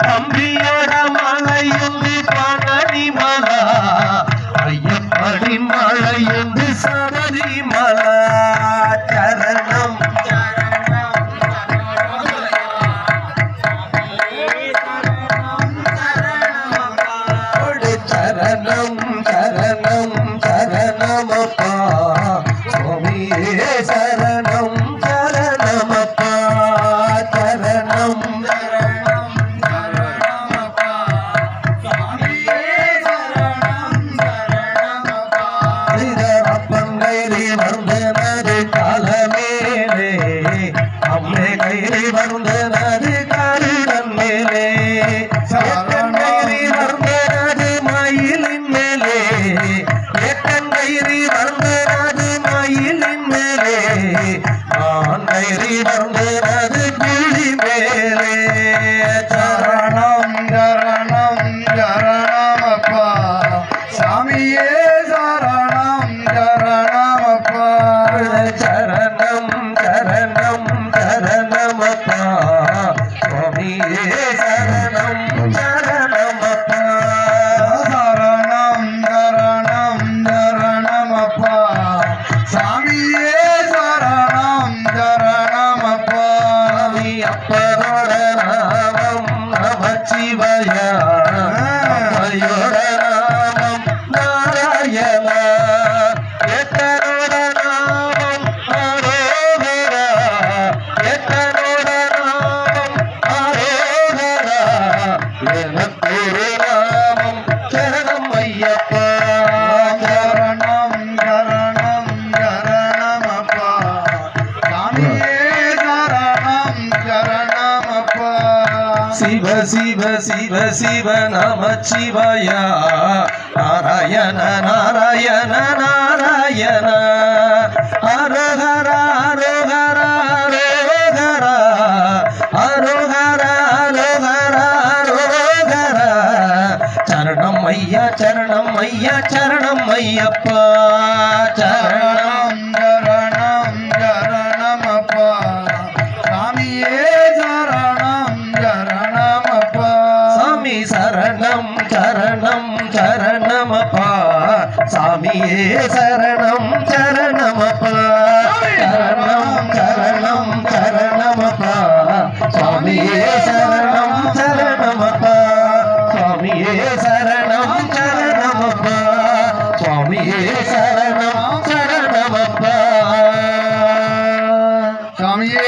தம்பியோட மலையுந்து பழனி மலா ஐயப்பனி மலையுந்து சபரி மலா சரணம். சரணம். சரணம் சரணமப்பா சுவாமியே சரணம் yeah. சிவ சிவ சிவ சிவ நம சிவயா. நாராயண நாராயண நாராயண. ஹர ஹர அரோகர அரோகர அரோகர அரோகர அரோகர சரணம் ஐயா சரணம் ஐயா சரணம் ஐயப்பா. சரண சுவாமியே சரணம் சரணமப்பா. சரணம் சரணம் சரணமப்பா. சுவாமியே சரணம் சரணமப்பா. சுவாமியே சரணம் சரணமப்பா. சுவாமியே சரணம் சரணமப்பா. சுவாமியே